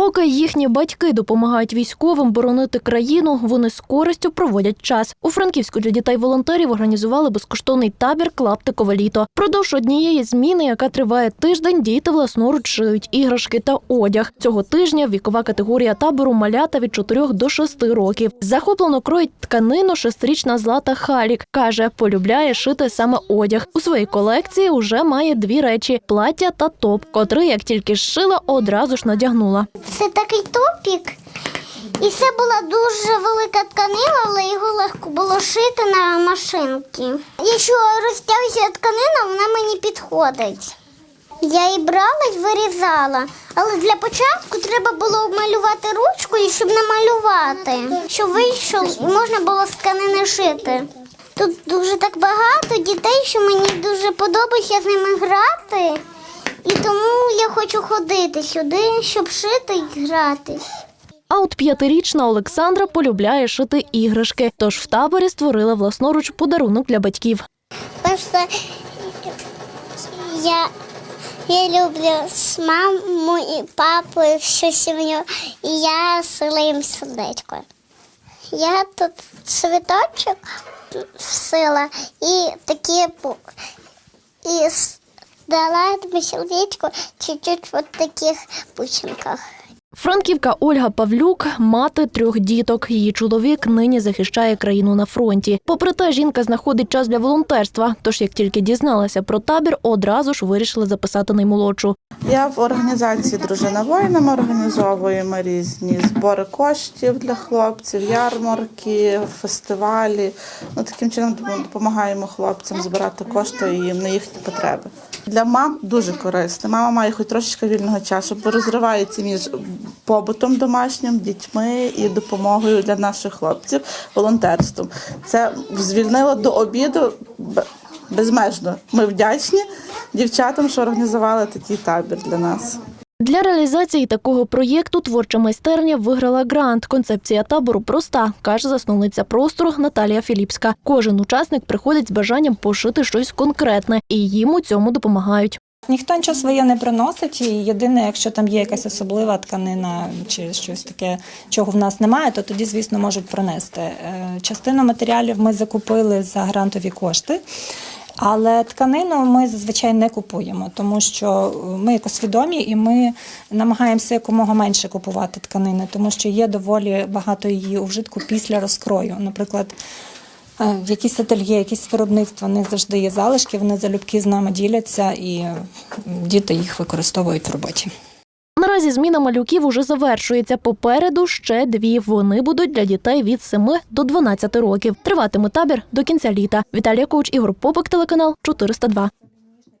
Поки їхні батьки допомагають військовим боронити країну, вони з користю проводять час. У Франківську для дітей-волонтерів організували безкоштовний табір Клаптикове літо. Продовж однієї зміни, яка триває тиждень, діти власноруч шиють іграшки та одяг. Цього тижня вікова категорія табору малята від 4 до 6 років. Захоплено кроїть тканину шестирічна Злата Халік. Каже, полюбляє шити саме одяг. У своїй колекції уже має дві речі: плаття та топ, котрий, як тільки зшила, одразу ж надягнула. Це такий топік. І це була дуже велика тканина, але його легко було шити на машинки. Якщо розтягується тканина, вона мені підходить. Я її брала і вирізала. Але для початку треба було обмалювати ручкою, щоб намалювати, щоб вийшов і можна було з тканини шити. Тут дуже так багато дітей, що мені дуже подобається з ними грати. І тому я хочу ходити сюди, щоб шити і гратись. А от п'ятирічна Олександра полюбляє шити іграшки. Тож в таборі створила власноруч подарунок для батьків. Просто я, я люблю з маму і папу, і всю сім'ю, і я сила їм сердечко. Я тут цвіточок всила і такі дала тобі сердечко чуть-чуть в таких бусинках. Франківка Ольга Павлюк мати трьох діток. Її чоловік нині захищає країну на фронті. Попри те, жінка знаходить час для волонтерства. Тож, як тільки дізналася про табір, одразу ж вирішила записати наймолодшу. Я в організації Дружина воїна ми організовуємо різні збори коштів для хлопців, ярмарки, фестивалі. Ну, таким чином допомагаємо хлопцям збирати кошти і на їхні потреби. Для мам дуже корисно. Мама має хоч трошечки вільного часу, бо розривається між побутом домашнім, дітьми і допомогою для наших хлопців, волонтерством. Це звільнило до обіду безмежно. Ми вдячні дівчатам, що організували такий табір для нас. Для реалізації такого проєкту творча майстерня виграла грант. Концепція табору проста, каже засновниця простору Наталія Філіпська. Кожен учасник приходить з бажанням пошити щось конкретне, і їм у цьому допомагають. Ніхто нічого своє не приносить, і єдине, якщо там є якась особлива тканина чи щось таке, чого в нас немає, то тоді, звісно, можуть принести. Е, Частину матеріалів ми закупили за грантові кошти. Але тканину ми зазвичай не купуємо, тому що ми якось свідомі і ми намагаємося якомога менше купувати тканини, тому що є доволі багато її у вжитку після розкрою. Наприклад, якісь ательє, якісь виробництва, не завжди є залишки, вони залюбки з нами діляться і діти їх використовують в роботі. Наразі зміна малюків уже завершується. Попереду ще дві. Вони будуть для дітей від 7 до 12 років. Триватиме табір до кінця літа. Віталія Коуч, Ігор Попик, телеканал 402.